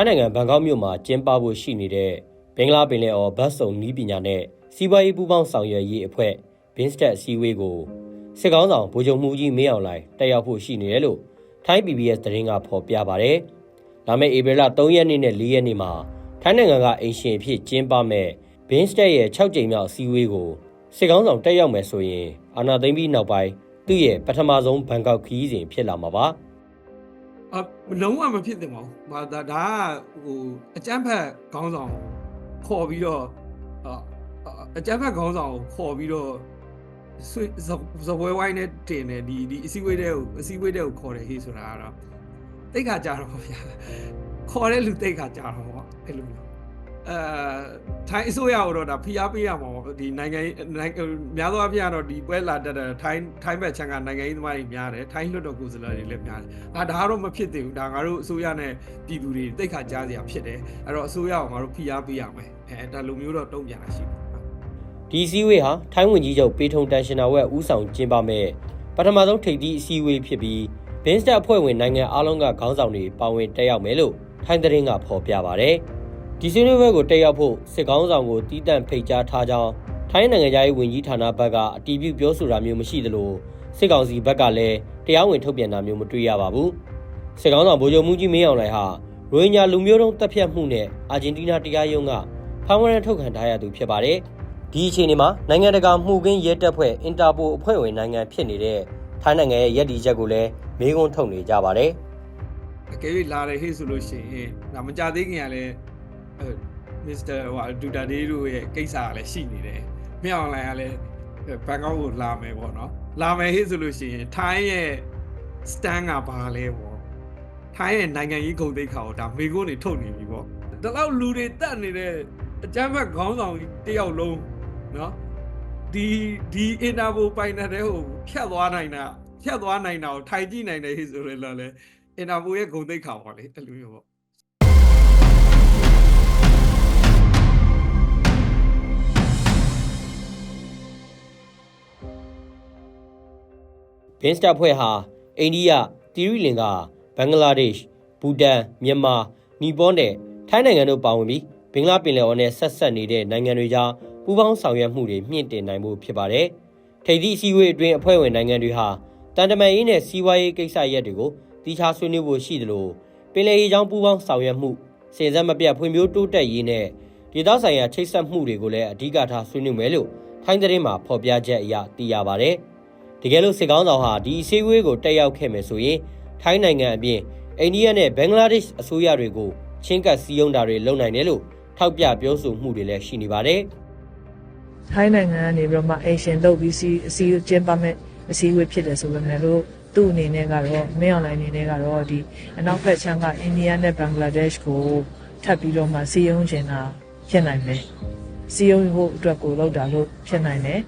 ထိုင်းနိုင်ငံဘန်ကောက်မြို့မှာကျင်းပဖို့ရှိနေတဲ့ဘင်္ဂလားပင်လယ်အော်ဘတ်စုံနီးပညာနဲ့စီးပွားရေးပူးပေါင်းဆောင်ရွက်ရေးအဖွဲ့ဘင်းစတက်စီဝေးကိုစစ်ကောင်းဆောင်ဗိုလ်ချုပ်မှုကြီးမင်းအောင်လှိုင်တက်ရောက်ဖို့ရှိနေတယ်လို့ထိုင်း PBS သတင်းကဖော်ပြပါဗျ။လာမယ့်ဧပြီလ3ရက်နေ့နဲ့4ရက်နေ့မှာထိုင်းနိုင်ငံကအိမ်ရှင်အဖြစ်ကျင်းပမဲ့ဘင်းစတက်ရဲ့6ကြိမ်မြောက်စီဝေးကိုစစ်ကောင်းဆောင်တက်ရောက်မယ်ဆိုရင်အာနာသိမ့်ပြီးနောက်ပိုင်းသူ့ရဲ့ပထမဆုံးဘန်ကောက်ခီးစဉ်ဖြစ်လာမှာပါ။ အလုံးဝမဖြစ်သင့်ပါဘူး။ဟာဒါဒါကဟိုအကျန်းဖက်ခေါင်းဆောင်ခေါ်ပြီးတော့အာအကျန်းဖက်ခေါင်းဆောင်ကိုခေါ်ပြီးတော့ဆွေဇပွဲဝိုင်းနဲ့တင်တယ်ဒီဒီအစည်းအဝေးတဲ့ကိုအစည်းအဝေးတဲ့ကိုခေါ်တယ်ဟေးဆိုတာကတော့တိတ်ခါကြတော့ဗျာခေါ်တဲ့လူတိတ်ခါကြတော့ပေါ့အဲ့လိုမျိုး အဲထိုင်းအစိုးရကိုတော့ဒါဖိအားပေးရမှာပေါ့ဒီနိုင်ငံနိုင်ငံများသောအားဖြင့်ကတော့ဒီပွဲလာတက်တဲ့ထိုင်းထိုင်းဘက်ချမ်းကနိုင်ငံရေးသမားတွေများတယ်ထိုင်းလွှတ်တော်ကိုယ်စားလှယ်တွေလည်းများတယ်အာဒါကတော့မဖြစ်သေးဘူးဒါငါတို့အစိုးရနဲ့ပြည်သူတွေတိတ်ခါကြားစရာဖြစ်တယ်အဲ့တော့အစိုးရကိုငါတို့ဖိအားပေးရမယ်အဲဒါလိုမျိုးတော့တုံ့ပြန်တာရှိတယ်ဒီအစည်းအဝေးဟာထိုင်းဝန်ကြီးချုပ်ပေထုံတန်ရှင်နာဝက်ဦးဆောင်ကျင်းပမဲ့ပထမဆုံးထိပ်သီးအစည်းအဝေးဖြစ်ပြီးဘင်းစတက်အဖွဲ့ဝင်နိုင်ငံအလုံးကခေါင်းဆောင်တွေပါဝင်တက်ရောက်မယ်လို့ထိုင်းသတင်းကဖော်ပြပါဗျ။ ဒီဆွေးနွေးပွဲကိုတက်ရောက်ဖို့စစ်ကောင်းဆောင်ကိုတီးတန့်ဖိတ်ကြားထားကြောင်းထိုင်းနိုင်ငံသားရေးဝန်ကြီးဌာနဘက်ကအတည်ပြုပြောဆိုတာမျိုးမရှိသလိုစစ်ကောင်စီဘက်ကလည်းတရားဝင်ထုတ်ပြန်တာမျိုးမတွေ့ရပါဘူး။စစ်ကောင်းဆောင်ဗိုလ်ချုပ်မှုကြီးမင်းအောင်လှိုင်ဟာရိုဟင်ဂျာလူမျိုးတုံးတပ်ဖြတ်မှုနဲ့အာဂျင်တီးနားတရားရုံးကဖမ်းဝရမ်းထုတ်ခံထားရသူဖြစ်ပါတယ်။ဒီအခြေအနေမှာနိုင်ငံတကာမှုခင်းရဲတပ်ဖွဲ့အင်တာပိုအဖွဲ့ဝင်နိုင်ငံဖြစ်နေတဲ့ထိုင်းနိုင်ငံရဲ့ရည်တည်ချက်ကိုလည်းမေးခွန်းထုတ်နေကြပါတယ်အကယ်၍လာတယ်ဟေ့ဆိုလို့ရှိရင်ဒါမကြသေးခင်ကလည်း မစ္စတာဟိုဒူတာဒေးတို့ရဲ့ကိစ္စကလည်းရှိနေတယ်မြောင်လိုင်းကလည်းဘန်ကောက်ကိုလာမယ်ပေါ့နော်လာမယ်ဟေ့ဆိုလို့ရှိရင်ထိုင်းရဲ့ stand ကဘာလဲပေါ့ထိုင်းရဲ့နိုင်ငံရေးဂုဏ်သိက္ခာကိုဒါမေကုန်းနေထုတ်နေပြီပေါ့ဒါတော့လူတွေတက်နေတဲ့အကြမ်းဖက်ခေါင်းဆောင်တယောက်လုံးနော်ဒီဒီအင်တာပိုပိုင်တဲ့ဟိုဖြတ်သွားနိုင်တာဖြတ်သွားနိုင်တာကိုထိုင်ကြည့်နိုင်တယ်ဟေ့ဆိုရလဲလဲအင်တာပိုရဲ့ဂုံတိတ်ခါပါလေအဲ့လိုမျိုးပေါ့ ဘင်းစတာဖွဲ့ဟာအိန္ဒိယတီရီလင်္ကာဘင်္ဂလားဒေ့ရှ်ဘူတန်မြန်မာနီပေါနဲ့ထိုင်းနိုင်ငံတို့ပါဝင်ပြီးဘင်္ဂလားပင်လယ်အော်နဲ့ဆက်ဆက်နေတဲ့နိုင်ငံတွေကြားပူးပေါင်းဆောင်ရွက်မှုတွေမြင့်တင်နိုင်ဖို့ဖြစ်ပါတယ်။ထိပ်သီးအစည်းအဝေးအတွင်းအဖွဲ့ဝင်နိုင်ငံတွေဟာတန်တမာရေးနဲ့စီးပွားရေးကိစ္စရပ်တွေကိုတီးခြားဆွေးနွေးဖို့ရှိသလိုပင်လယ်ရေးကြောင်းပူးပေါင်းဆောင်ရွက်မှုစင်စက်မပြတ်ဖွံ့ဖြိုးတိုးတက်ရေးနဲ့ဒေသဆိုင်ရာချိတ်ဆက်မှုတွေကိုလည်းအဓိကထားဆွေးနွေးမယ်လို့ထိုင်းသတင်းမှာဖော်ပြချက်အရသိရပါတယ်။ တကယ်လို့စစ်ကောင်းဆောင်ဟာဒီအစည်းအဝေးကိုတက်ရောက်ခဲ့မယ်ဆိုရင်ထိုင်းနိုင်ငံအပြင်အိန္ဒိယနဲ့ဘင်္ဂလားဒေ့ရှ်အစိုးရတွေကိုချင်းကပ်စည်းရုံးတာတွေလုပ်နိုင်တယ်လို့ထောက်ပြပြောဆိုမှုတွေလည်းရှိနေပါတယ်။ထိုင်းနိုင်ငံကနေပြီးတော့မှအိမ်ရှင်လုပ်ပြီးစီအစည်းကျင်းပမဲ့အစည်းအဝေးဖြစ်တယ်ဆိုပေမဲ့လို့သူ့အနေနဲ့ကတော့မင်းအောင်လိုင်းအနေနဲ့ကတော့ဒီအနောက်ဘက်ချမ်းကအိန္ဒိယနဲ့ဘင်္ဂလားဒေ့ရှ်ကိုထပ်ပြီးတော့မှစီယုံချင်တာဖြစ်နိုင်တယ်စီယုံဖို့အတွက်ကိုလောက်တာလို့ဖြစ်နိုင်တယ်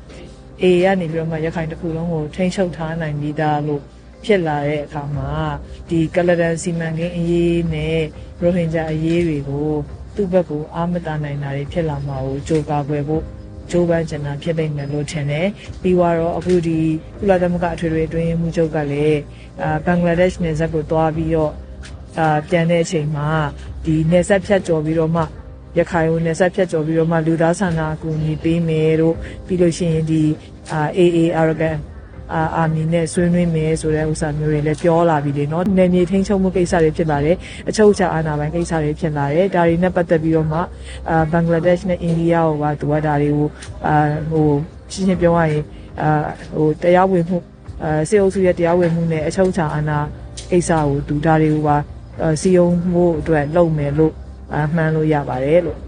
အေကနေပြီးတော့မှရခိုင်တစ်ခုလုံးကိုထိန်းချုပ်ထားနိုင်ပြီးသားလို့ဖြစ်လာတဲ့အခါမှာဒီကလဒန်စီမံကိန်းအရေးနဲ့ရိုဟင်ဂျာအရေးတွေကိုသူ့ဘက်ကိုအာမတာနိုင်တာတွေဖြစ်လာမှာကိုကြိုးကာကွယ်ဖို့ဂျိုးပန်းကျင်တာဖြစ်နိုင်တယ်လို့ထင်တယ်။ပြီးတော့အခုဒီကုလသမဂ္ဂအထွေထွေအတွင်းရေးမှူးချုပ်ကလည်းအာဘင်္ဂလားဒေ့ရှ်နယ်စပ်ကိုတွားပြီးတော့အာပြန်တဲ့အချိန်မှာဒီနယ်စပ်ဖြတ်ကျော်ပြီးတော့မှ ရခိုင်ကိုနယ်စပ်ဖြတ်ကျော်ပြီးတော့မှလူသားဆန္ဒအကူအညီပေးမယ်တို့ပြီးလို့ရှိရင်ဒီအာ AA Arakan အာအာမီနဲ့ဆွေးနွေးမယ်ဆိုတဲ့ဥစ္စာမျိုးတွေလည်းပြောလာပြီလေနော်။နယ်မြေထိန်းချုပ်မှုကိစ္စတွေဖြစ်လာတယ်။အချုပ်အခြာအာဏာပိုင်ကိစ္စတွေဖြစ်လာတယ်။ဒါတွေနဲ့ပတ်သက်ပြီးတော့မှအာဘင်္ဂလားဒေ့ရှ်နဲ့အိန္ဒိယကိုပါသူကဒါတွေကိုအာဟိုရှင်းရှင်းပြောရရင်အာဟိုတရားဝင်မှုအာစေအုပ်စုရဲ့တရားဝင်မှုနဲ့အချုပ်အခြာအာဏာကိစ္စကိုသူဒါတွေကိုပါစီယုံမှုအတွက်လုပ်မယ်လို့ အမှန်လို့ရပါတယ်လို့